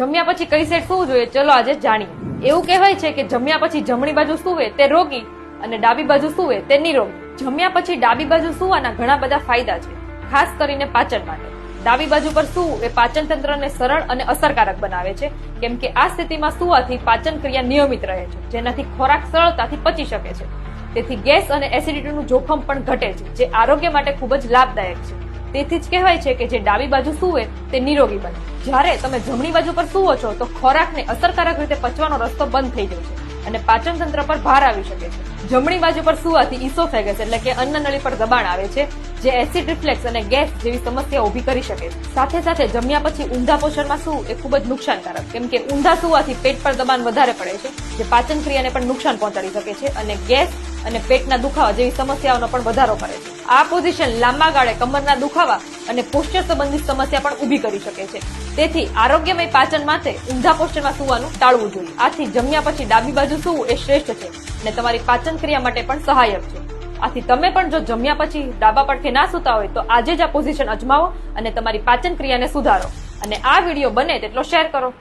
જમ્યા પછી કઈ સેટ સૂવું જોઈએ? ચલો આજે જાણીએ. એવું કહેવાય છે કે જમ્યા પછી જમણી બાજુ સૂવે તે રોગી અને ડાબી બાજુ સૂવે તે નિરોગી. જમ્યા પછી ડાબી બાજુ સૂવાના ઘણા બધા ફાયદા છે, ખાસ કરીને પાચન માટે. ડાબી બાજુ પર સૂવું એ પાચન તંત્રને સરળ અને અસરકારક બનાવે છે, કેમ કે આ સ્થિતિમાં સૂવાથી પાચન ક્રિયા નિયમિત રહે છે, જેનાથી ખોરાક સરળતાથી પચી શકે છે. તેથી ગેસ અને એસિડિટીનું જોખમ પણ ઘટે છે, જે આરોગ્ય માટે ખૂબ જ લાભદાયક છે. તેથી જ કહેવાય છે કે જે ડાબી બાજુ સૂવે તે નિરોગી બને. જ્યારે તમે જમણી બાજુ પર સૂવો છો, તો ખોરાકને અસરકારક રીતે પચવાનો રસ્તો બંધ થઈ જાય છે. અને પાચન તંત્ર પર ભાર આવી શકે છે. જમણી બાજુ પર સૂવાથી ઇસોફેગસ એટલે કે અન્નનળી પર દબાણ આવે છે, જે એસિડ રિફ્લેક્સ અને ગેસ જેવી સમસ્યા ઊભી કરી શકે છે. સાથે સાથે જમ્યા પછી ઊંધા પોષણમાં સૂવું એ ખૂબ જ નુકસાનકારક, કેમ કે ઊંધા સૂવાથી પેટ પર દબાણ વધારે પડે છે, જે પાચન ક્રિયાને પણ નુકસાન પહોંચાડી શકે છે અને ગેસ અને પેટના દુખાવા જેવી સમસ્યાઓનો પણ વધારો કરે છે. આ પોઝિશન લાંબા ગાળે કમરના દુખાવા અને પોસ્ચર સંબંધિત સમસ્યા પણ ઊભી કરી શકે છે. તેથી આરોગ્યમય પાચન માટે ઊંધા પોસ્ચરમાં સૂવાનું ટાળવું જોઈએ. આથી જમ્યા પછી ડાબી બાજુ સૂવું એ શ્રેષ્ઠ છે અને તમારી પાચન ક્રિયા માટે પણ સહાયક છે. આથી તમે પણ જો જમ્યા પછી ડાબા પરથી ના સૂતા હોય તો આજે જ આ પોઝિશન અજમાવો અને તમારી પાચન ક્રિયાને સુધારો. અને આ વીડિયો બને તેટલો શેર કરો.